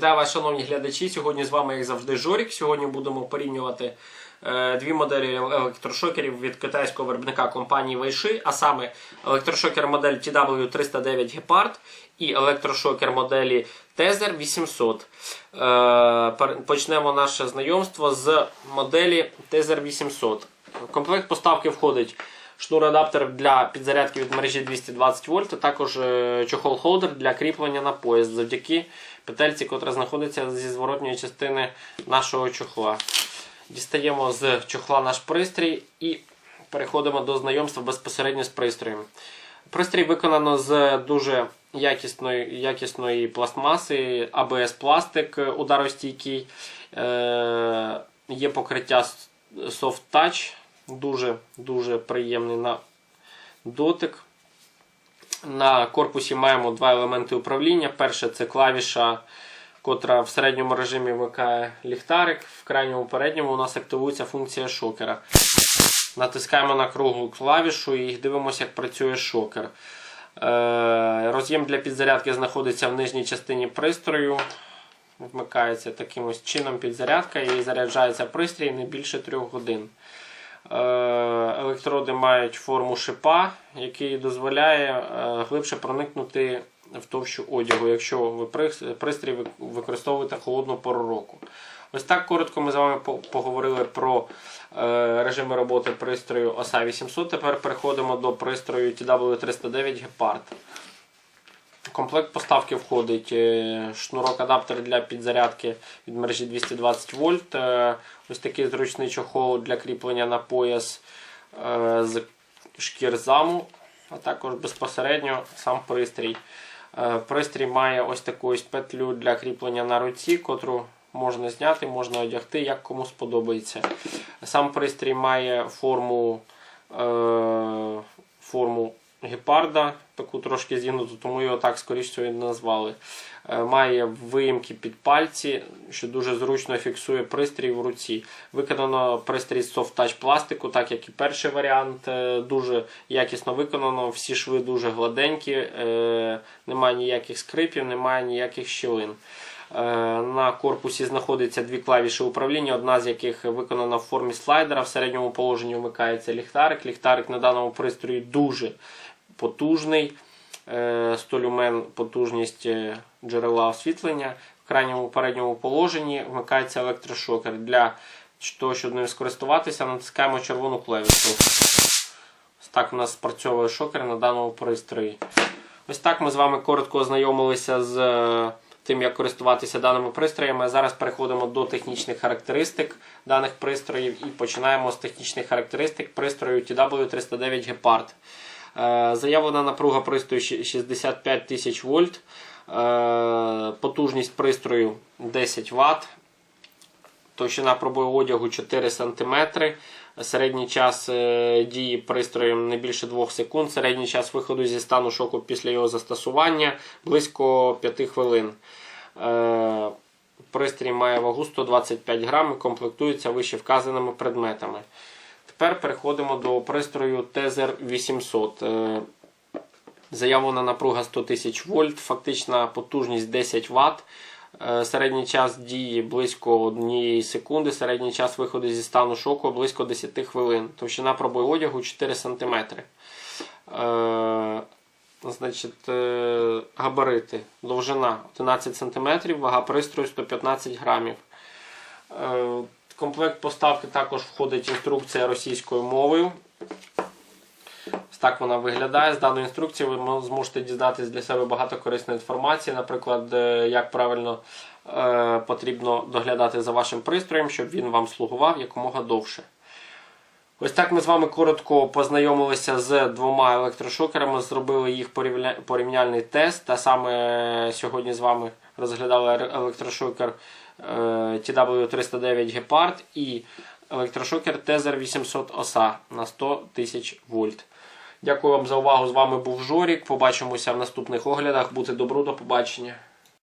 вас, шановні глядачі. Сьогодні з вами, як завжди, Жорік. Сьогодні будемо порівнювати е, дві моделі електрошокерів від китайського виробника компанії Weishi, а саме електрошокер модель TW309 Gepard і електрошокер моделі Tether 800. Е, почнемо наше знайомство з моделі Tether 800. В комплект поставки входить шнур-адаптер для підзарядки від мережі 220 вольт, а також е, чохол-холдер для кріплення на пояс завдяки петельці, котра знаходиться зі зворотньої частини нашого чохла. Дістаємо з чохла наш пристрій і переходимо до знайомства безпосередньо з пристроєм. Пристрій виконано з дуже якісної, якісної пластмаси, ABS пластик ударостійкий. Е, є покриття Soft Touch, дуже, дуже приємний на дотик. На корпусі маємо два елементи управління. Перше це клавіша, котра в середньому режимі вмикає ліхтарик. В крайньому передньому у нас активується функція шокера. Натискаємо на круглу клавішу і дивимося, як працює шокер. Е, Роз'єм для підзарядки знаходиться в нижній частині пристрою. Вмикається таким ось чином підзарядка і заряджається пристрій не більше 3 годин. Е, Електроди мають форму шипа, який дозволяє е, глибше проникнути в товщу одягу, якщо ви пристрій ви- використовуєте холодну пору року. Ось так коротко ми з вами поговорили про е, режими роботи пристрою OSA 800. Тепер переходимо до пристрою TW309 Gepard. Комплект поставки входить е, шнурок-адаптер для підзарядки від мережі 220 вольт. е, Ось такий зручний чохол для кріплення на пояс е, з шкір заму, а також безпосередньо сам пристрій. Пристрій має ось таку ось петлю для кріплення на руці, котру можна зняти, можна одягти, як кому сподобається. Сам пристрій має форму, форму гепарда, таку трошки зігнуту, тому його так скоріш всього і назвали. Е, Має виїмки під пальці, що дуже зручно фіксує пристрій в руці. Виконано пристрій з touch пластику, так як і перший варіант. Е, Дуже якісно виконано, всі шви дуже гладенькі, е, немає ніяких скрипів, немає ніяких щілин. На корпусі знаходиться дві клавіші управління, одна з яких виконана в формі слайдера. В середньому положенні вмикається ліхтарик. Ліхтарик на даному пристрої дуже потужний. Е, 100 люмен потужність е, джерела освітлення. В крайньому передньому положенні вмикається електрошокер. Для того, щоб ним скористуватися, натискаємо червону клавішу. Ось так у нас спрацьовує шокер на даному пристрої. Ось так ми з вами коротко ознайомилися з е, тим, як користуватися даними пристроями. Зараз переходимо до технічних характеристик даних пристроїв і починаємо з технічних характеристик пристрою TW309 Gepard. Е, Заявлена напруга пристрою 65 тисяч вольт. Е, Потужність пристрою 10 Вт. Товщина пробою одягу 4 см. Середній час е, дії пристрою не більше 2 секунд. Середній час виходу зі стану шоку після його застосування близько 5 хвилин. Пристрій має вагу 125 грам і комплектується вище вказаними предметами. Тепер переходимо до пристрою Tether 800. Е, Заявлена напруга 100 тисяч вольт, фактична потужність 10 Вт. Е, Середній час дії близько 1 секунди, середній час виходу зі стану шоку близько 10 хвилин. Товщина пробою одягу 4 см. Е, значить, габарити. Довжина 11 см, вага пристрою 115 грамів. Е, комплект поставки також входить інструкція російською мовою. Ось так вона виглядає. З даної інструкції ви зможете дізнатися для себе багато корисної інформації, наприклад, е, як правильно е, потрібно доглядати за вашим пристроєм, щоб він вам слугував якомога довше. Ось так ми з вами коротко познайомилися з двома електрошокерами, зробили їх порівня- порівняльний тест. Та саме сьогодні з вами розглядали електрошокер е, TW309 Гепард і електрошокер Тезер 800 оса на 100 тисяч вольт. Дякую вам за увагу. З вами був Жорік. Побачимося в наступних оглядах. Бути добру, до побачення.